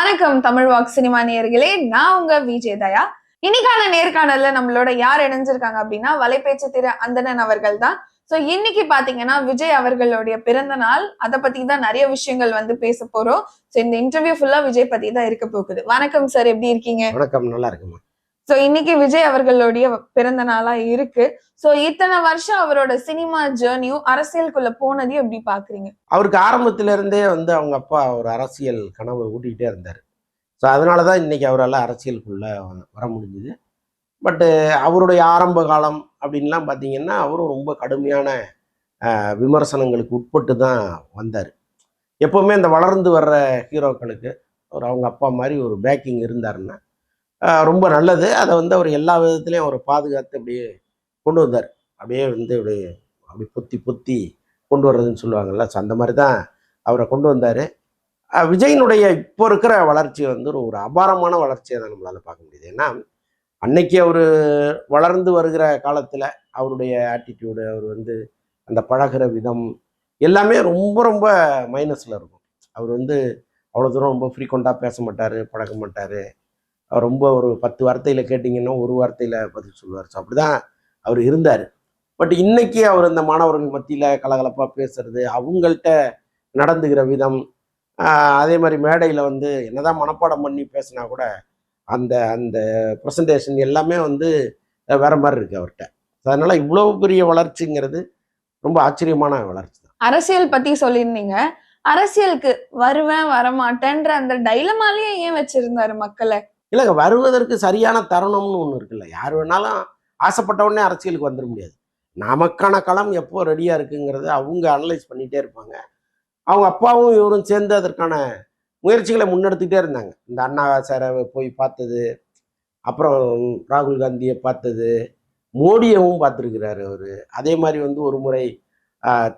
வணக்கம் Tamil walk cinema நேயர்களே. நான் உங்க விஜய் தயா. இன்னைக்கான நேர்காணல்ல நம்மளோட யார் இணைஞ்சிருக்காங்க அப்படின்னா வலைபேச்சு திரு அந்தணன் அவர்கள் தான். சோ இன்னைக்கு பாத்தீங்கன்னா விஜய் அவர்களுடைய பிறந்த நாள். அதை பத்தி தான் நிறைய விஷயங்கள் வந்து பேச போறோம். சோ இந்த இன்டர்வியூ ஃபுல்லா விஜய் பத்தி தான் இருக்க போகுது. வணக்கம் சார் எப்படி இருக்கீங்க? வணக்கம் நல்லா இருக்குமா சோ இன்னைக்கு விஜய் அவர்களுடைய பிறந்த நாளா இருக்கு. சோ இத்தனை வருஷம் அவரோட சினிமா ஜேர்னியும் அரசியலுக்குள்ள போனதையும் எப்படி பாக்குறீங்க? அவருக்கு ஆரம்பத்துல இருந்தே வந்து அவங்க அப்பா ஒரு அரசியல் கனவை ஊட்டிக்கிட்டே இருந்தார். ஸோ அதனால தான் இன்னைக்கு அவரால் அரசியலுக்குள்ள வ- வர முடிஞ்சுது. பட்டு அவருடைய ஆரம்ப காலம் அப்படின்லாம் பார்த்தீங்கன்னா அவரும் ரொம்ப கடுமையான விமர்சனங்களுக்கு உட்பட்டு தான் வந்தார். எப்போவுமே இந்த வளர்ந்து வர்ற ஹீரோக்களுக்கு ஒரு அவங்க அப்பா மாதிரி ஒரு பேக்கிங் இருந்தாருன்னா ரொம்ப நல்லது. அதை வந்து அவர் எல்லா விதத்துலேயும் அவர் பாதுகாத்து அப்படியே கொண்டு வந்தார். அப்படியே வந்து அப்படியே அப்படி பொத்தி பொத்தி கொண்டு வர்றதுன்னு சொல்லுவாங்கல்ல ஸோ அந்த மாதிரி தான் அவரை கொண்டு வந்தார். விஜயினுடைய இப்போ இருக்கிற வளர்ச்சி வந்து ஒரு ஒரு அபாரமான வளர்ச்சியை தான் நம்மளால் பார்க்க முடியுது. ஏன்னா அன்னைக்கு அவர் வளர்ந்து வருகிற காலத்தில் அவருடைய ஆட்டிடியூடு அவர் வந்து அந்த பழகுற விதம் எல்லாமே ரொம்ப ரொம்ப மைனஸில் இருக்கும். அவர் வந்து அவ்வளோ தூரம் ரொம்ப ஃப்ரீக்வெண்ட்டாக பேச மாட்டார் பழக மாட்டார். ரொம்ப ஒரு பத்து வார்த்தையில் கேட்டிங்கன்னா ஒரு வார்த்தையில் பதில் சொல்லுவார். ஸோ அப்படி தான் அவர் இருந்தார். பட் இன்னைக்கு அவர் இந்த மாணவர்கள் மத்தியில் கலகலப்பாக பேசுறது அவங்கள்ட்ட நடந்துக்கிற விதம் அதே மாதிரி மேடையில் வந்து என்னதான் மனப்பாடம் பண்ணி பேசினா கூட அந்த அந்த ப்ரெசன்டேஷன் எல்லாமே வந்து வேற மாதிரி இருக்கு அவர்கிட்ட. அதனால இவ்வளவு பெரிய வளர்ச்சிங்கிறது ரொம்ப ஆச்சரியமான வளர்ச்சி தான். அரசியல் பத்தி சொல்லியிருந்தீங்க. அரசியலுக்கு வருவேன் வரமாட்டேன்ற அந்த டைலமாலேயே ஏன் வச்சிருந்தாரு மக்களை? இல்லைங்க வருவதற்கு சரியான தருணம்னு ஒன்று இருக்குல்ல. யார் வேணாலும் ஆசைப்பட்ட உடனே அரசியலுக்கு வந்துட முடியாது. நமக்கான களம் எப்போ ரெடியாக இருக்குங்கிறத அவங்க அனலைஸ் பண்ணிகிட்டே இருப்பாங்க. அவங்க அப்பாவும் இவரும் சேர்ந்து அதற்கான முயற்சிகளை முன்னெடுத்துக்கிட்டே இருந்தாங்க. இந்த அண்ணா சாரை போய் பார்த்தது அப்புறம் ராகுல் காந்தியை பார்த்தது மோடியவும் பார்த்துருக்கிறாரு அவர். அதே மாதிரி வந்து ஒரு முறை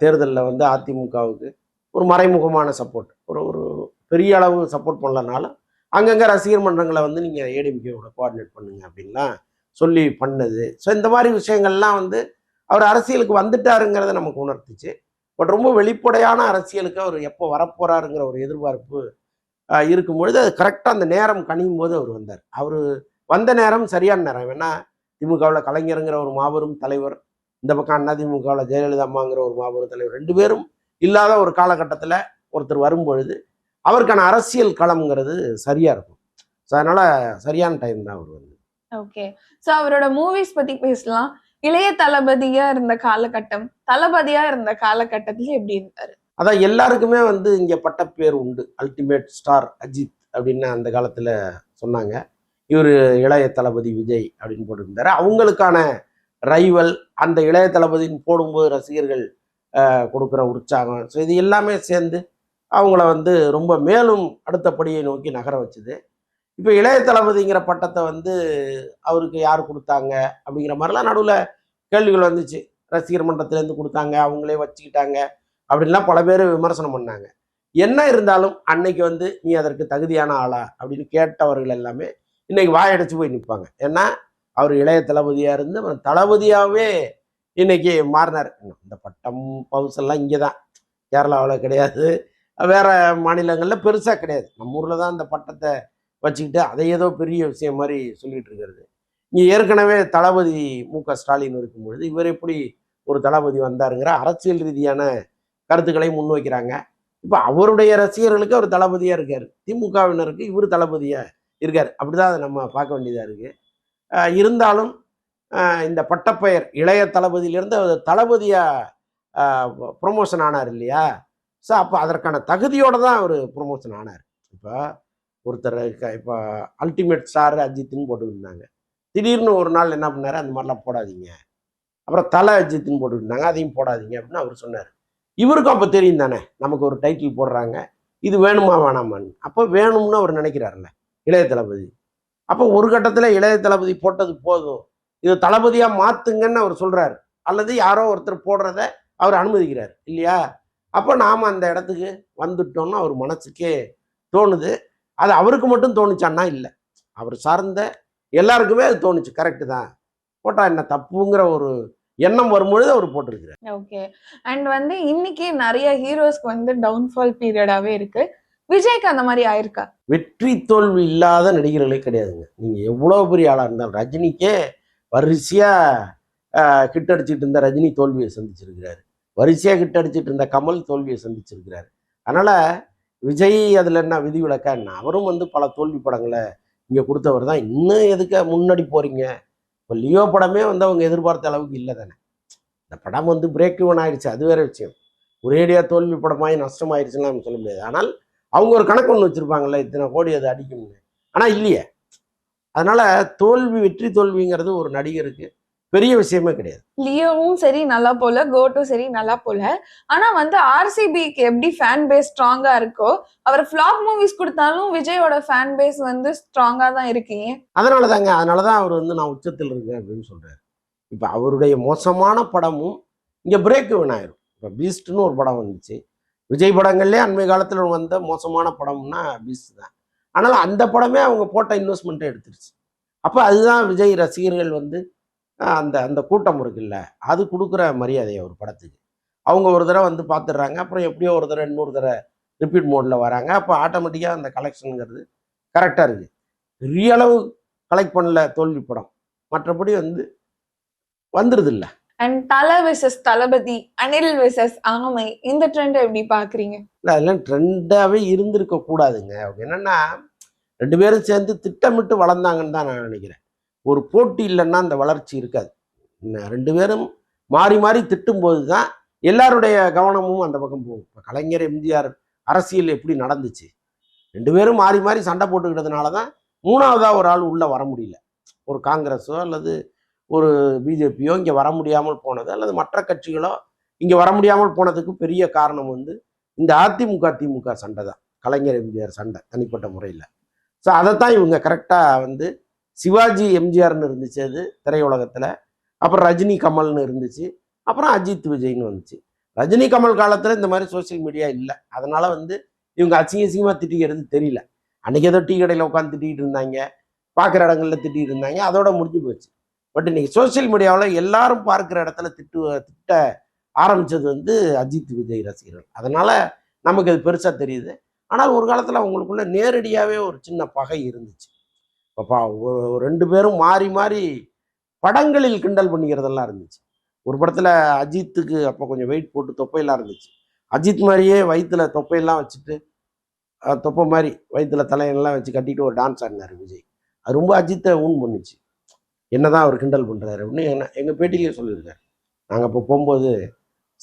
தேர்தலில் வந்து அதிமுகவுக்கு ஒரு மறைமுகமான சப்போர்ட் ஒரு ஒரு பெரிய அளவு சப்போர்ட் பண்ணலனாலும் அங்கங்கே ரசிகர் மன்றங்களை வந்து நீங்கள் ஏடிஎம்கேவோட கோஆர்டினேட் பண்ணுங்க அப்படின்லாம் சொல்லி பண்ணது. ஸோ இந்த மாதிரி விஷயங்கள்லாம் வந்து அவர் அரசியலுக்கு வந்துட்டாருங்கிறத நமக்கு உணர்த்துச்சு. பட் ரொம்ப வெளிப்படையான அரசியலுக்கு அவர் எப்போ வரப்போறாருங்கிற ஒரு எதிர்பார்ப்பு இருக்கும்பொழுது இருக்கும் பொழுது அது கரெக்டாக அந்த நேரம் கணியும் போது அவர் வந்தார். அவர் வந்த நேரம் சரியான நேரம். ஏன்னா திமுகவில் கலைஞருங்கிற ஒரு மாபெரும் தலைவர் இந்த பக்கம் அண்ணா திமுகவில் ஜெயலலிதா அம்மாங்கிற ஒரு மாபெரும் தலைவர் ரெண்டு பேரும் இல்லாத ஒரு காலகட்டத்தில் ஒருத்தர் வரும்பொழுது அவருக்கான அரசியல் களம்ங்கிறது சரியா இருக்கும். ஸோ அதனால சரியான டைம் தான் அவர் வந்து. ஓகே சோ அவரோட மூவிஸ் பத்தி பேசலாம். இளைய தளபதியா இருந்த காலகட்டம் தளபதியா இருந்த காலகட்டத்துல எப்படி இருந்தாரு? அதான் எல்லாருக்குமே வந்து இங்கே பட்டப்பேர் உண்டு. அல்டிமேட் ஸ்டார் அஜித் அப்படின்னு அந்த காலத்தில் சொன்னாங்க. இவர் இளைய தளபதி விஜய் அப்படின்னு போட்டிருந்தாரு. அவங்களுக்கான ரைவல் அந்த இளைய தளபதின்னு போடும்போது ரசிகர்கள் கொடுக்குற உற்சாகம். ஸோ இது எல்லாமே சேர்ந்து அவங்கள வந்து ரொம்ப மேலும் அடுத்த படியை நோக்கி நகர வச்சுது. இப்போ இளைய தளபதிங்கிற பட்டத்தை வந்து அவருக்கு யார் கொடுத்தாங்க அப்படிங்கிற மாதிரிலாம் நடுவில் கேள்விகள் வந்துச்சு. ரசிகர் மன்றத்திலேருந்து கொடுத்தாங்க அவங்களே வச்சுக்கிட்டாங்க அப்படின்லாம் பல பேர் விமர்சனம் பண்ணாங்க. என்ன இருந்தாலும் அன்னைக்கு வந்து நீ அதற்கு தகுதியான ஆளா அப்படின்னு கேட்டவர்கள் எல்லாமே இன்னைக்கு வாயடைச்சு போய் நிற்பாங்க ஏன்னா அவர் இளைய தளபதியாக இருந்து அவர் தளபதியாகவே இன்னைக்கு மாறினார். இந்த பட்டம் பவுஸ் எல்லாம் இங்கே தான் கேரளாவில் கிடையாது. வேற மாநிலங்களில் பெருசாக கிடையாது. நம்ம ஊரில் தான் அந்த பட்டத்தை வச்சுக்கிட்டு அதை ஏதோ பெரிய விஷயம் மாதிரி சொல்லிட்டு இருக்கிறது. இங்கே ஏற்கனவே தளபதி மு க ஸ்டாலின் இருக்கும் பொழுது இவர் எப்படி ஒரு தளபதி வந்தாருங்கிற அரசியல் ரீதியான கருத்துக்களை முன்வைக்கிறாங்க. இப்போ அவருடைய ரசிகர்களுக்கு அவர் தளபதியாக இருக்கார். திமுகவினருக்கு இவர் தளபதியாக இருக்கார். அப்படிதான் அதை நம்ம பார்க்க வேண்டியதாக இருக்குது இருந்தாலும் இந்த பட்டப்பெயர் இளைய தளபதியிலேருந்து அவர் தளபதியாக ப்ரொமோஷன் ஆனார் இல்லையா? ஸோ அப்போ அதற்கான தகுதியோடு தான் அவர் ப்ரொமோஷன் ஆனார். இப்போ ஒருத்தர் இப்போ அல்டிமேட் ஸ்டார் அஜித்துன்னு போட்டுக்கிட்டாங்க திடீர்னு ஒரு நாள் என்ன பண்ணார்? அந்த மாதிரிலாம் போடாதீங்க. அப்புறம் தலை அஜித்துன்னு போட்டுக்கிட்டாங்க அதையும் போடாதீங்க அப்படின்னு அவர் சொன்னார். இவருக்கும் அப்போ தெரியும் தானே? நமக்கு ஒரு டைட்டில் போடுறாங்க. இது வேணுமா வேணாமான்னு. அப்போ வேணும்னு அவர் நினைக்கிறாருல்ல இளைய தளபதி. அப்போ ஒரு கட்டத்தில் இளைய தளபதி போட்டது போதும். இது தளபதியாக மாற்றுங்கன்னு அவர் சொல்கிறாரு அல்லது யாரோ ஒருத்தர் போடுறத அவர் அனுமதிக்கிறார். இல்லையா? அப்போ நாம் அந்த இடத்துக்கு வந்துட்டோம்னு அவர் மனசுக்கே தோணுது. அது அவருக்கு மட்டும் தோணுச்சான்னா இல்லை. அவர் சார்ந்த எல்லாருக்குமே அது தோணுச்சு. கரெக்டு தான். போட்டா என்ன தப்புங்கிற ஒரு எண்ணம் வரும்பொழுது அவர் போட்டிருக்கிறார். ஓகே. அண்ட் வந்து இன்னைக்கு நிறைய ஹீரோஸ்க்கு வந்து டவுன்ஃபால் பீரியடாவே இருக்கு. விஜய்க்கு அந்த மாதிரி ஆயிருக்கா? வெற்றி தோல்வி இல்லாத நடிகர்களே கிடையாதுங்க. நீங்க எவ்வளவு பெரிய ஆளா இருந்தாலும் ரஜினிக்கே வரிசையா ஆஹ், ஹிட் அடிச்சிட்டு இருந்த ரஜினி தோல்வியை சந்திச்சிருக்கிறாரு. வரிசையாக கிட்ட அடிச்சிட்டு இருந்த கமல் தோல்வியை சந்திச்சிருக்கிறாரு. அதனால் விஜய் அதில் என்ன விதிவிலக்கா என்ன? அவரும் வந்து பல தோல்வி படங்களை இங்கே கொடுத்தவர் தான். இன்னும் எதுக்கு முன்னாடி போகிறீங்க இப்போ லியோ படமே வந்து அவங்க எதிர்பார்த்த அளவுக்கு இல்லை தானே. இந்த படம் வந்து பிரேக் இவன் ஆயிடுச்சு அது வேற விஷயம். ஒரேடியா தோல்வி படமாயி நஷ்டமாயிருச்சுன்னு நம்ம சொல்ல முடியாது. ஆனால் அவங்க ஒரு கணக்கு ஒன்று வச்சுருப்பாங்கல்ல இத்தனை கோடி அது அடிக்கணும்னு ஆனால் இல்லையே. அதனால் தோல்வி வெற்றி தோல்விங்கிறது ஒரு நடிகருக்கு பெரிய விஷயமே கிடையாது. லியோவும் சரி நல்லா போல கோட்டும் சரி நல்லா போல. ஆனா வந்து ஆர்சிபிக்கு எப்படி ஃபேன் பேஸ் ஸ்ட்ராங்கா இருக்கோ அவர் ஃபிளாப் மூவிஸ் கொடுத்தாலும் விஜயோட ஃபேன் பேஸ் வந்து ஸ்ட்ராங்கா தான் இருக்கீங்க அதனால தாங்க அதனால தான் அவர் வந்து நான் உச்சத்தில் இருக்கேன் அப்படின்னு சொல்றாரு. இப்போ அவருடைய மோசமான படமும் இங்கே பிரேக் ஆயிரும். இப்போ பீஸ்ட்னு ஒரு படம் வந்துச்சு. விஜய் படங்கள்லேயே அண்மை காலத்தில் வந்த மோசமான படம்னா பீஸ்ட் தான். ஆனால் அந்த படமே அவங்க போட்ட இன்வெஸ்ட்மெண்ட்டை எடுத்துருச்சு. அப்போ அதுதான் விஜய் ரசிகர்கள் வந்து அந்த அந்த கூட்டம் இருக்குல்ல அது கொடுக்குற மரியாதை ஒரு படத்துக்கு. அவங்க ஒரு தடவை வந்து பார்த்துடுறாங்க அப்புறம் எப்படியோ ஒரு தடவை இன்னொரு தடவை ரிப்பீட் மோடில் வராங்க. அப்போ ஆட்டோமேட்டிக்காக அந்த கலெக்ஷனுங்கிறது கரெக்டாக இருக்குது பெரிய அளவு கலெக்ட் பண்ணல தோல்வி படம். மற்றபடி வந்து வந்துருது இல்ல அண்ட் தல விசஸ் தளபதி அனில் விசஸ் ஆமை இந்த ட்ரெண்ட் எப்படி பாக்குறீங்க? இல்லை அதெல்லாம் ட்ரெண்டாகவே இருந்திருக்க கூடாதுங்க. என்னன்னா ரெண்டு பேரும் சேர்ந்து திட்டமிட்டு வளர்ந்தாங்கன்னு தான் நான் நினைக்கிறேன். ஒரு போட்டி இல்லைன்னா அந்த வளர்ச்சி இருக்காது. ரெண்டு பேரும் மாறி மாறி திட்டும்போது தான் எல்லாருடைய கவனமும் அந்த பக்கம் போகும். இப்போ கலைஞர் எம்ஜிஆர் அரசியல் எப்படி நடந்துச்சு? ரெண்டு பேரும் மாறி மாறி சண்டை போட்டுக்கிட்டதுனால தான் மூணாவதாக ஒரு ஆள் உள்ளே வர முடியல. ஒரு காங்கிரஸோ அல்லது ஒரு பிஜேபியோ இங்கே வர முடியாமல் போனது அல்லது மற்ற கட்சிகளோ இங்கே வர முடியாமல் போனதுக்கு பெரிய காரணம் வந்து இந்த அதிமுக திமுக சண்டை தான். கலைஞர் எம்ஜிஆர் சண்டை தனிப்பட்ட முறையில். ஸோ அதைத்தான் இவங்க கரெக்டாக வந்து சிவாஜி எம்ஜிஆர்னு இருந்துச்சு அது திரையுலகத்தில். அப்புறம் ரஜினி கமல்னு இருந்துச்சு. அப்புறம் அஜித் விஜய்னு வந்துச்சு. ரஜினி கமல் காலத்தில் இந்த மாதிரி சோஷியல் மீடியா இல்லை. அதனால் வந்து இவங்க அசிங்க அசிங்கமாக திட்டிக்கிறது தெரியல. அன்னைக்கு ஏதோ டீ கடையில் உட்காந்து திட்டிகிட்டு இருந்தாங்க. பார்க்குற இடங்களில் திட்டிகிட்டு இருந்தாங்க. அதோட முடிஞ்சு போச்சு. பட் இன்னைக்கு சோஷியல் மீடியாவில் எல்லாரும் பார்க்குற இடத்துல திட்டு திட்ட ஆரம்பித்தது வந்து அஜித் விஜய் ரசிகர்கள். அதனால் நமக்கு அது பெருசாக தெரியுது. ஆனால் ஒரு காலத்தில் அவங்களுக்குள்ள நேரடியாகவே ஒரு சின்ன பகை இருந்துச்சு. அப்பா ஒரு ரெண்டு பேரும் மாறி மாறி படங்களில் கிண்டல் பண்ணிக்கிறதெல்லாம் இருந்துச்சு. ஒரு படத்தில் அஜித்துக்கு அப்போ கொஞ்சம் வெயிட் போட்டு தொப்பையெல்லாம் இருந்துச்சு. அஜித் மாதிரியே வயிற்றுல தொப்பையெல்லாம் வச்சுட்டு தொப்பை மாதிரி வயிற்றுல தலையெல்லாம் வச்சு கட்டிட்டு ஒரு டான்ஸ் ஆடினார் விஜய். அது ரொம்ப அஜித்தை ஊன் பண்ணுச்சு. என்னதான் அவர் கிண்டல் பண்ணுறாரு அப்படின்னு என்ன எங்கள் பேட்டிலேயே சொல்லியிருக்காரு. நாங்கள் இப்போ போகும்போது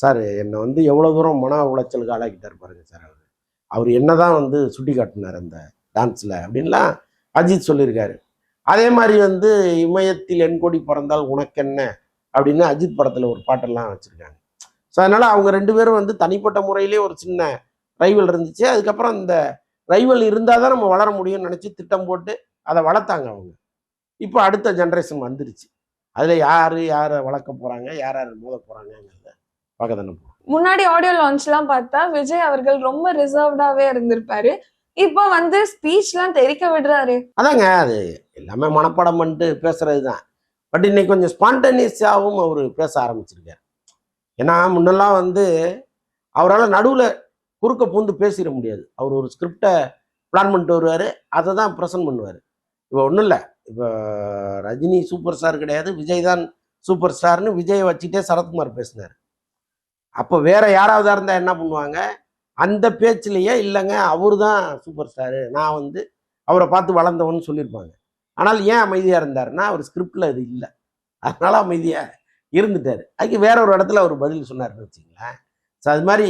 சார் என்னை வந்து எவ்வளோ தூரம் மன உளைச்சலுக்கு ஆளாக்கிட்டார் பாருங்க சார் அவர். அவர் என்ன தான் வந்து சுட்டி காட்டினார் அந்த டான்ஸில் அப்படின்லாம் அஜித் சொல்லியிருக்காரு. அதே மாதிரி வந்து இமயத்தில் என்கொடி பிறந்தால் உனக்கென்ன? அப்படின்னு அஜித் படத்தில் ஒரு பாட்டெல்லாம் வச்சுருக்காங்க. ஸோ அதனால் அவங்க ரெண்டு பேரும் வந்து தனிப்பட்ட முறையிலே ஒரு சின்ன ரைவல் இருந்துச்சு. அதுக்கப்புறம் இந்த ரைவல் இருந்தால் தான் நம்ம வளர முடியும்னு நினச்சி திட்டம் போட்டு அதை வளர்த்தாங்க அவங்க. இப்போ அடுத்த ஜென்ரேஷன் வந்துருச்சு. அதில் யார் யாரை வளர்க்க போகிறாங்க யார் யார் மோத போகிறாங்கங்கிறத பார்க்க தானே முன்னாடி ஆடியோ லான்ச்லாம் பார்த்தா விஜய் அவர்கள் ரொம்ப ரிசர்வ்டாகவே இருந்திருப்பாரு. இப்போ வந்து ஸ்பீச்லாம் தெரிக்க விடுறாரு. அதாங்க அது எல்லாமே மனப்பாடம் பண்ணிட்டு பேசுறது தான் பட் இன்னைக்கு கொஞ்சம் ஸ்பான்டேனியஸாகவும் அவர் பேச ஆரம்பிச்சிருக்காரு. ஏன்னா முன்னெல்லாம் வந்து அவரால் நடுவில் குறுக்க பூந்து பேசிட முடியாது. அவர் ஒரு ஸ்கிரிப்டை பிளான் பண்ணிட்டு வருவார் அதை தான் ப்ரெசென்ட் பண்ணுவார். இப்போ ஒன்றும் இல்லை. இப்போ ரஜினி சூப்பர் ஸ்டார் கிடையாது விஜய் தான் சூப்பர் ஸ்டார்னு விஜயை வச்சுட்டே சரத்குமார் பேசினார். அப்போ வேற யாராவதாக இருந்தால் என்ன பண்ணுவாங்க? அந்த பேச்சிலேயே இல்லைங்க அவர் தான் சூப்பர் ஸ்டாரு நான் வந்து அவரை பார்த்து வளர்ந்தவன்னு சொல்லியிருப்பாங்க. ஆனால் ஏன் அமைதியாக இருந்தாருன்னா அவர் ஸ்கிரிப்டில் அது இல்லை. அதனால அமைதியாக இருந்துட்டார். அதுக்கு வேற ஒரு இடத்துல அவர் பதில் சொன்னார்னு வச்சுங்களேன் ஸோ அது மாதிரி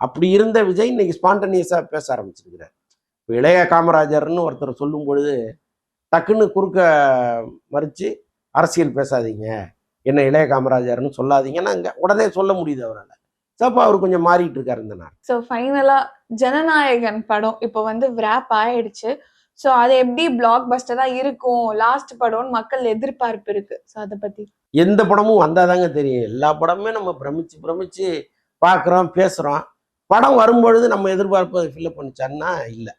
அப்படி இருந்த விஜய் இன்னைக்கு ஸ்பான்டனியஸாக பேச ஆரம்பிச்சிருக்கிறார். இப்போ இளைய காமராஜர்னு ஒருத்தர் சொல்லும் பொழுது டக்குன்னு குறுக்க மறித்து அரசியல் பேசாதீங்க என்ன இளைய காமராஜர்னு சொல்லாதீங்கன்னா அங்கே உடனே சொல்ல முடியுது அவரால். ஸோ அப்போ அவர் கொஞ்சம் மாறிட்டு இருக்காரு இந்த நாள். ஸோ ஃபைனலா ஜனநாயகன் படம் இப்போ வந்து விராப் ஆயிடுச்சு. ஸோ அது எப்படி பிளாக் பஸ்டரா இருக்கும்? லாஸ்ட் படம்னு மக்கள் எதிர்பார்ப்பு இருக்கு. ஸோ அதை பத்தி. எந்த படமும் வந்தாதாங்க தெரியும். எல்லா படமுமே நம்ம பிரமிச்சு பிரமிச்சு பார்க்குறோம் பேசுகிறோம் படம் வரும்பொழுது நம்ம எதிர்பார்ப்பை ஃபில்லப் பண்ணிச்சான்னா இல்லை.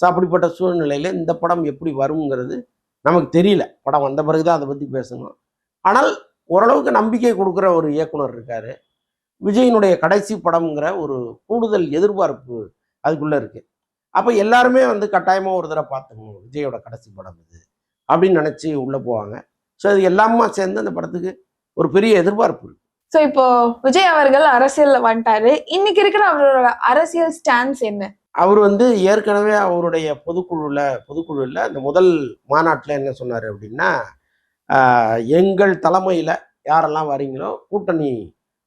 ஸோ அப்படிப்பட்ட சூழ்நிலையில் இந்த படம் எப்படி வருங்கிறது நமக்கு தெரியல. படம் வந்த பிறகு தான் அதை பற்றி பேசணும். ஆனால் ஓரளவுக்கு நம்பிக்கை கொடுக்குற ஒரு இயக்குனர் இருக்கார். விஜயினுடைய கடைசி படம்ங்கிற ஒரு கூடுதல் எதிர்பார்ப்பு அதுக்குள்ளே இருக்குது அப்போ எல்லாருமே வந்து கட்டாயமாக ஒரு தடவை பார்த்துக்கணும் விஜயோட கடைசி படம் இது அப்படின்னு நினச்சி உள்ளே போவாங்க. ஸோ அது எல்லாமே சேர்ந்து அந்த படத்துக்கு ஒரு பெரிய எதிர்பார்ப்பு சோ இப்போ விஜய் அவர்கள் அரசியல்ல வந்துட்டாரு. இன்னைக்கு இருக்கிற அவரோட அரசியல் ஸ்டான்ஸ் என்ன? அவர் வந்து ஏற்கனவே அவருடைய பொதுக்குழுவில் பொதுக்குழுவில் அந்த முதல் மாநாட்டில் என்ன சொன்னார் அப்படின்னா எங்கள் தலைமையில் யாரெல்லாம் வரீங்களோ கூட்டணி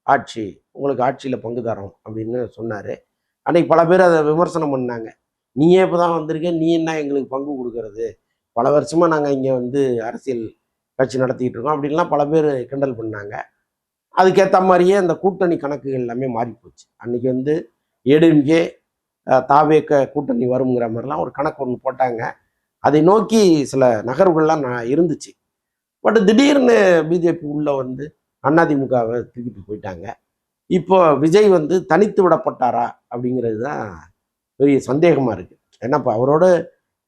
ஆட்சி உங்களுக்கு ஆட்சியில் பங்கு தரோம் அப்படின்னு சொன்னார். அன்னைக்கு பல பேர் அதை விமர்சனம் பண்ணாங்க. நீயே இப்போ தான் வந்திருக்க நீ என்ன எங்களுக்கு பங்கு கொடுக்கறது? பல வருஷமாக நாங்கள் இங்கே வந்து அரசியல் கட்சி நடத்திக்கிட்டு இருக்கோம். அப்படின்லாம் பல பேர் கிண்டல் பண்ணாங்க. அதுக்கேற்ற மாதிரியே அந்த கூட்டணி கணக்குகள் எல்லாமே மாறி போச்சு அன்னைக்கு வந்து ஏடிஎம்கே தாவேக்க கூட்டணி வருங்கிற மாதிரிலாம் ஒரு கணக்கு ஒன்று போட்டாங்க. அதை நோக்கி சில நகர்வுகள்லாம் நான் இருந்துச்சு. பட் திடீர்னு பிஜேபி உள்ளே வந்து அதிமுகவை தூக்கிட்டு போயிட்டாங்க. இப்போ விஜய் வந்து தனித்து விடப்பட்டாரா அப்படிங்கிறது தான் பெரிய சந்தேகமாக இருக்குது ஏன்னா இப்போ அவரோட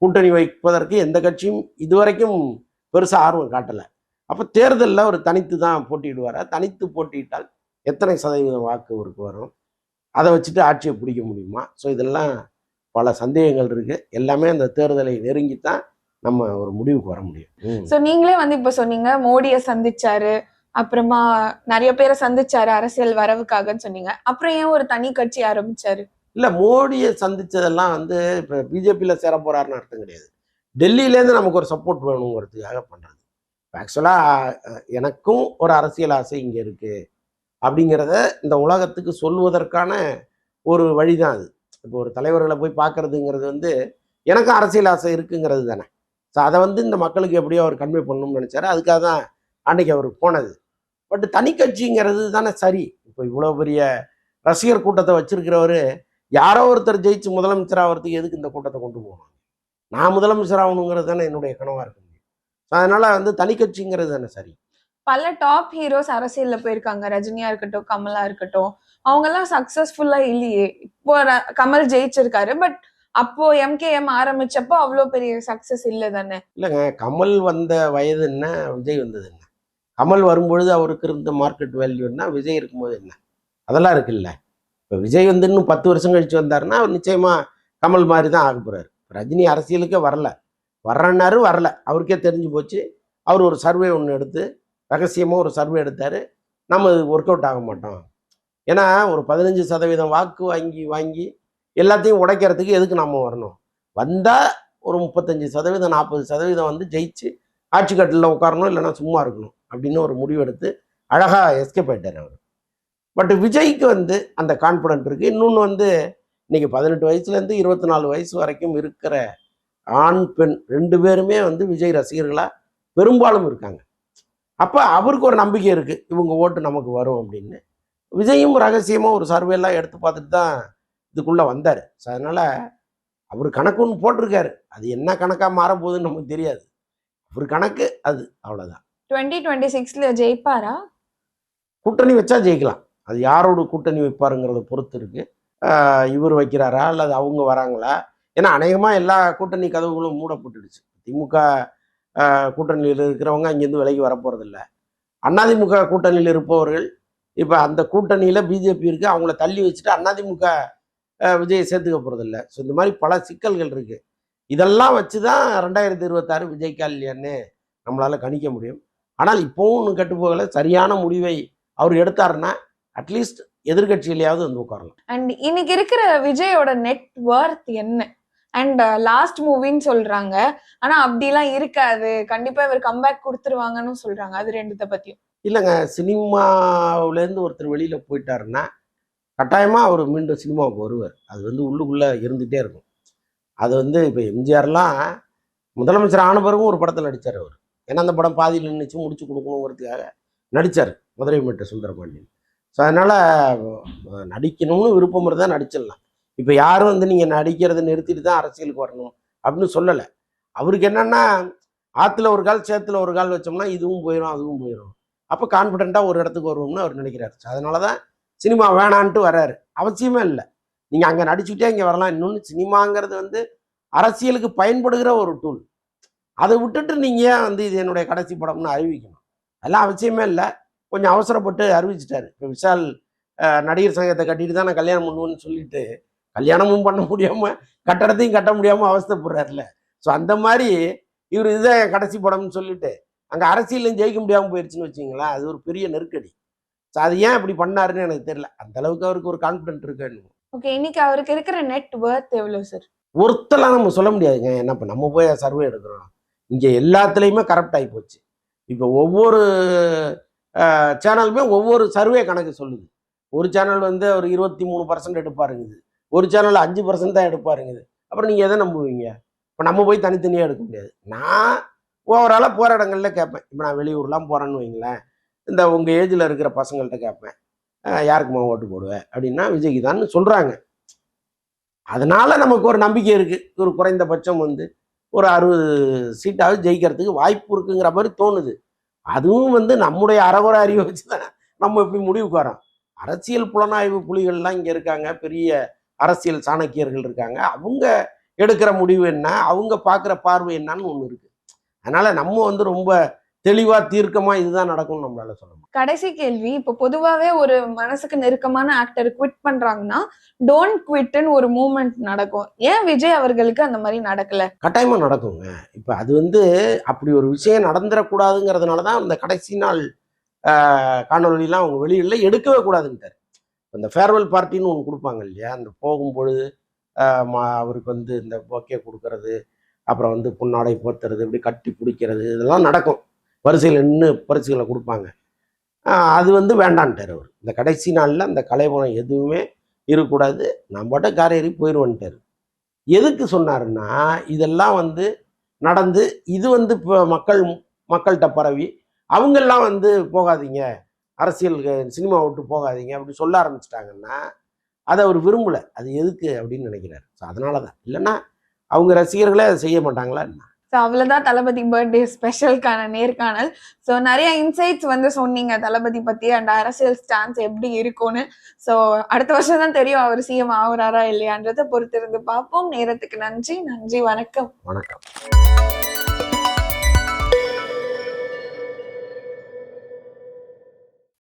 கூட்டணி வைப்பதற்கு எந்த கட்சியும் இதுவரைக்கும் பெருசாக ஆர்வம் காட்டலை. அப்போ தேர்தலில் அவர் தனித்து தான் போட்டியிடுவாரா? தனித்து போட்டியிட்டால் எத்தனை சதவீதம் வாக்கு அவருக்கு வரும்? அதை வச்சுட்டு ஆட்சியை பிடிக்க முடியுமா? ஸோ இதெல்லாம் பல சந்தேகங்கள் இருக்குது எல்லாமே அந்த தேர்தலை நெருங்கித்தான் நம்ம ஒரு முடிவுக்கு வர முடியும். ஸோ நீங்களே வந்து இப்போ சொன்னீங்க மோடியை சந்திச்சாரு அப்புறமா நிறைய பேரை சந்திச்சாரு அரசியல் வரவுக்காகன்னு சொன்னீங்க. அப்புறம் ஏன் ஒரு தனி கட்சி ஆரம்பிச்சாரு? இல்ல மோடியை சந்திச்சதெல்லாம் வந்து இப்போ பிஜேபியில் சேர போறாருன்னு அர்த்தம் கிடையாது. டெல்லியிலேருந்து நமக்கு ஒரு சப்போர்ட் வேணுங்கிறதுக்காக பண்றது. ஆக்சுவலாக எனக்கும் ஒரு அரசியல் ஆசை இங்கே இருக்கு அப்படிங்கிறத இந்த உலகத்துக்கு சொல்வதற்கான ஒரு வழிதான் அது. இப்போ ஒரு தலைவர்களை போய் பார்க்கறதுங்கிறது வந்து எனக்கும் அரசியல் ஆசை இருக்குங்கிறது தானே. ஸோ அதை வந்து இந்த மக்களுக்கு எப்படியோ அவர் கன்வே பண்ணணும்னு நினச்சாரு. அதுக்காக தான் அன்னைக்கு அவர் போனது. பட் தனி கட்சிங்கிறது தானே சரி. இப்போ இவ்வளோ பெரிய ரசிகர் கூட்டத்தை வச்சிருக்கிறவர் யாரோ ஒருத்தர் ஜெயிச்சு முதலமைச்சர் ஆகிறதுக்கு எதுக்கு இந்த கூட்டத்தை கொண்டு போகணும் நான் முதலமைச்சர் ஆகணுங்கிறது தானே என்னுடைய கனவாக இருக்க ஸோ அதனால வந்து தனி கட்சிங்கிறது தானே சரி. பல டாப் ஹீரோஸ் அரசியல்ல போயிருக்காங்க. ரஜினியா இருக்கட்டும் கமலா இருக்கட்டும். அவங்க எல்லாம் சக்சஸ்ஃபுல்லா இல்லையே. இப்போ கமல் ஜெயிச்சிருக்காரு. பட் அப்போ எம்கேஎம் ஆரம்பிச்சப்போ அவ்வளோ பெரிய சக்சஸ் இல்ல தானே? இல்லைங்க. கமல் வந்த வயது என்ன? விஜய் வந்தது என்ன? கமல் வரும்பொழுது அவருக்கு இருந்த மார்க்கெட் வேல்யூன்னா விஜய் இருக்கும்போது என்ன? அதெல்லாம் இருக்குல்ல. இப்போ விஜய் வந்து இன்னும் பத்து வருஷம் கழிச்சு வந்தாருன்னா அவர் நிச்சயமாக கமல் மாதிரி தான் ஆக போகிறார் ரஜினி அரசியலுக்கே வரல. வர்றன்னாரு வரல. அவருக்கே தெரிஞ்சு போச்சு. அவர் ஒரு சர்வே ஒன்று எடுத்து ரகசியமாக ஒரு சர்வே எடுத்தார். நம்ம இது ஒர்க் அவுட் ஆக மாட்டோம். ஏன்னா ஒரு பதினஞ்சு சதவீதம் வாக்கு வாங்கி வாங்கி எல்லாத்தையும் உடைக்கிறதுக்கு எதுக்கு நம்ம வரணும்? வந்தால் ஒரு முப்பத்தஞ்சு சதவீதம் நாற்பது சதவீதம் வந்து ஜெயிச்சு ஆட்சி கட்டில் உட்காரணும் இல்லைன்னா சும்மா இருக்கணும். அப்படின்னு ஒரு முடிவெடுத்து அழகாக எஸ்கேப் ஆகிட்டார் அவர். பட் விஜய்க்கு வந்து அந்த கான்ஃபிடென்ட் இருக்குது இன்னொன்று வந்து இன்றைக்கி பதினெட்டு வயசுலேருந்து இருபத்தி நாலு வயசு வரைக்கும் இருக்கிற ஆண் பெண் ரெண்டு பேருமே வந்து விஜய் ரசிகர்களாக பெரும்பாலும் இருக்காங்க. அப்போ அவருக்கு ஒரு நம்பிக்கை இருக்குது இவங்க ஓட்டு நமக்கு வரும் அப்படின்னு. விஜயும் ரகசியமாக ஒரு சர்வே எல்லாம் எடுத்து பார்த்துட்டு தான் இதுக்குள்ளே வந்தார். ஸோ அதனால் அவர் கணக்கு ஒன்று போட்டிருக்காரு. அது என்ன கணக்காக மாறப்போகுதுன்னு நமக்கு தெரியாது. அவர் கணக்கு அது அவ்வளோதான் டுவெண்ட்டி டுவெண்ட்டி சிக்ஸ்ல ஜெயிப்பாரா? கூட்டணி வச்சா ஜெயிக்கலாம். அது யாரோட கூட்டணி வைப்பாருங்கிறத பொறுத்து இருக்கு இவர் வைக்கிறாரா அல்லது அவங்க வராங்களா? ஏன்னா அநேகமாக எல்லா கூட்டணி கதவுகளும் மூடப்பட்டுடுச்சு. திமுக கூட்டணியில் இருக்கிறவங்க அங்கேருந்து விலகி வரப்போறதில்ல. அதிமுக கூட்டணியில் இருப்பவர்கள் இப்போ அந்த கூட்டணியில் பிஜேபி இருக்குது அவங்கள தள்ளி வச்சுட்டு அதிமுக விஜயை சேர்த்துக்க போகிறதில்ல ஸோ இந்த மாதிரி பல சிக்கல்கள் இருக்குது இதெல்லாம் வச்சு தான் ரெண்டாயிரத்தி இருபத்தாறு விஜய்க்கா இல்லையான்னு நம்மளால் கணிக்க முடியும். ஆனால் இப்போவும் ஒன்றும் கெட்டு போகலை. சரியான முடிவை அவர் எடுத்தாருன்னா அட்லீஸ்ட் எதிர்கட்சியிலையாவது வந்து உட்காரலாம். அண்ட் இன்னைக்கு இருக்கிற விஜயோட நெட் ஒர்த் என்ன? அண்ட் லாஸ்ட் மூவின்னு சொல்றாங்க. ஆனா அப்படிலாம் இருக்காது. கண்டிப்பா இவர் கம்பேக் கொடுத்துருவாங்கன்னு சொல்றாங்க. அது ரெண்டுத்த பத்தியும். இல்லைங்க சினிமாவிலேருந்து ஒருத்தர் வெளியில் போயிட்டாருன்னா கட்டாயமாக அவர் மீண்டும் சினிமாவுக்கு வருவார். அது வந்து உள்ளுக்குள்ளே இருந்துகிட்டே இருக்கும். அது வந்து இப்போ எம்ஜிஆர்லாம் முதலமைச்சர் ஆன பிறகும் ஒரு படத்தில் நடித்தார் அவர். ஏன்னா அந்த படம் பாதியில் நின்றுச்சு முடிச்சு கொடுக்கணுங்கிறதுக்காக நடித்தார் மதுரை மீட்ட சுந்தரபாண்டியன். ஸோ அதனால் நடிக்கணும்னு விருப்பம் இருந்தால் நடிச்சிடலாம். இப்போ யாரும் வந்து நீங்கள் நடிக்கிறதை நிறுத்திட்டு தான் அரசியலுக்கு வரணும் அப்படின்னு சொல்லலை. அவருக்கு என்னென்னா ஆற்றுல ஒரு கால் சேத்துல ஒரு கால் வச்சோம்னா இதுவும் போயிடும் அதுவும் போயிடும் அப்போ கான்ஃபிடென்ட்டாக ஒரு இடத்துக்கு வருவோம்னு அவர் நினைக்கிறார். ஸோ அதனால தான் சினிமா வேணான்ட்டு வர்றாரு. அவசியமே இல்லை. நீங்கள் அங்கே நடிச்சுக்கிட்டே இங்கே வரலாம். இன்னொன்று சினிமாங்கிறது வந்து அரசியலுக்கு பயன்படுகிற ஒரு டூல் அதை விட்டுட்டு நீங்கள் ஏன் வந்து இது என்னுடைய கடைசி படம்னு அறிவிக்கணும்? அதெல்லாம் அவசியமே இல்லை. கொஞ்சம் அவசரப்பட்டு அறிவிச்சிட்டாரு. இப்போ விஷால் நடிகர் சங்கத்தை கட்டிட்டு தான் நான் கல்யாணம் பண்ணுவேன்னு சொல்லிட்டு கல்யாணமும் பண்ண முடியாம கட்டடத்தையும் கட்ட முடியாம அவஸ்தைப்படுறாருல ஸோ அந்த மாதிரி இவர் இதுதான் என் கடைசி படம்னு சொல்லிட்டு அங்க அரசியலும் ஜெயிக்க முடியாம போயிடுச்சுன்னு வச்சுங்களேன் அது ஒரு பெரிய நெருக்கடி. ஸோ அது ஏன் இப்படி பண்ணாருன்னு எனக்கு தெரியல. அந்த அளவுக்கு அவருக்கு ஒரு கான்ஃபிடென்ட் இருக்குன்னு ஓகே இன்னைக்கு அவருக்கு இருக்கிற நெட் ஒர்த் எவ்வளவு சார் ஒருத்தலாம் நம்ம சொல்ல முடியாதுங்க. என்ன இப்போ நம்ம போய் சர்வே எடுக்கிறோம். இங்கே எல்லாத்துலேயுமே கரப்ட் ஆகி போச்சு. இப்போ ஒவ்வொரு சேனலுமே ஒவ்வொரு சர்வே கணக்கு சொல்லுது. ஒரு சேனல் வந்து ஒரு இருபத்தி மூணு பர்சன்ட் எடுப்பாருங்குது. ஒரு சேனல் அஞ்சு பர்சன்ட் தான் எடுப்பாருங்குது. அப்புறம் நீங்கள் எதை நம்புவீங்க? இப்போ நம்ம போய் தனித்தனியாக எடுக்க முடியாது. நான் ஓவராலாக போகிற இடங்கள்ல கேட்பேன் இப்போ நான் வெளியூர்லாம் போகிறேன்னு வைங்களேன். இந்த உங்கள் ஏஜில் இருக்கிற பசங்கள்கிட்ட கேட்பேன் யாருக்குமா ஓட்டு போடுவேன் அப்படின்னா விஜய்க்கு தான் சொல்கிறாங்க அதனால நமக்கு ஒரு நம்பிக்கை இருக்குது ஒரு குறைந்தபட்சம் வந்து ஒரு அறுபது சீட்டாவது ஜெயிக்கிறதுக்கு வாய்ப்பு இருக்குங்கிற மாதிரி தோணுது. அதுவும் வந்து நம்முடைய அறகுறை அறிவை வச்சு தான் நம்ம இப்படி முடிவுக்கு வரோம் அரசியல் புலனாய்வு புலிகள்லாம் இங்கே இருக்காங்க. பெரிய அரசியல் சாணக்கியர்கள் இருக்காங்க. அவங்க எடுக்கிற முடிவு என்ன? அவங்க பார்க்குற பார்வை என்னன்னு ஒன்று இருக்குது அதனால் நம்ம வந்து ரொம்ப தெளிவாக தீர்க்கமாக இதுதான் நடக்கும்னு நம்மளால சொல்ல முடியும். கடைசி கேள்வி இப்ப பொதுவாவே ஒரு மனசுக்கு நெருக்கமான ஆக்டர் குவிட் பண்றாங்கன்னா டோன்ட் குவிட்னு ஒரு மூமெண்ட் நடக்கும். ஏன் விஜய் அவர்களுக்கு அந்த மாதிரி நடக்கல? கட்டாயமாக நடக்குங்க. இப்போ அது வந்து அப்படி ஒரு விஷயம் நடந்துடக்கூடாதுங்கிறதுனால தான் அந்த கடைசி நாள் ஆஹ், காணொளிலாம் அவங்க வெளியில எடுக்கவே கூடாதுன்ட்டார். இந்த ஃபேர்வெல் பார்ட்டின்னு ஒன்று கொடுப்பாங்க இல்லையா? அந்த போகும்பொழுது அவருக்கு வந்து இந்த பொக்கே கொடுக்கறது அப்புறம் வந்து புன்னாடை போத்துறது இப்படி கட்டி பிடிக்கிறது இதெல்லாம் நடக்கும். வரிசையில் நின்று பரிசுகளை கொடுப்பாங்க. அது வந்து வேண்டான்ட்டார் அவர். இந்த கடைசி நாளில் அந்த கலைவனம் எதுவுமே இருக்கக்கூடாது. நான் பாட்ட கார் ஏறி எதுக்கு சொன்னாருன்னா இதெல்லாம் வந்து நடந்து இது வந்து இப்போ மக்கள் மக்கள்கிட்ட பரவி அவங்கெல்லாம் வந்து போகாதீங்க. அரசியல் சினிமா விட்டு போகாதீங்க. அப்படி சொல்ல ஆரம்பிச்சிட்டாங்கன்னா அதை அவர் விரும்பல. அது எதுக்கு அப்படின்னு நினைக்கிறாரு. ஸோ அதனால தான் இல்லைன்னா அவங்க ரசிகர்களே அதை செய்ய மாட்டாங்களா என்ன? ஸோ அவ்வளவுதான் தளபதி பர்த்டே ஸ்பெஷலுக்கான நேர்காணல். ஸோ நிறைய இன்சைட்ஸ் வந்து சொன்னீங்க தளபதி பத்தி அண்ட் அரசியல் ஸ்டான்ஸ் எப்படி இருக்கும்னு. ஸோ அடுத்த வருஷம் தான் தெரியும் அவர் சிஎம் ஆகுறாரா இல்லையான்றதை பொறுத்திருந்து பார்ப்போம். நேரத்துக்கு நன்றி. நன்றி வணக்கம். வணக்கம்.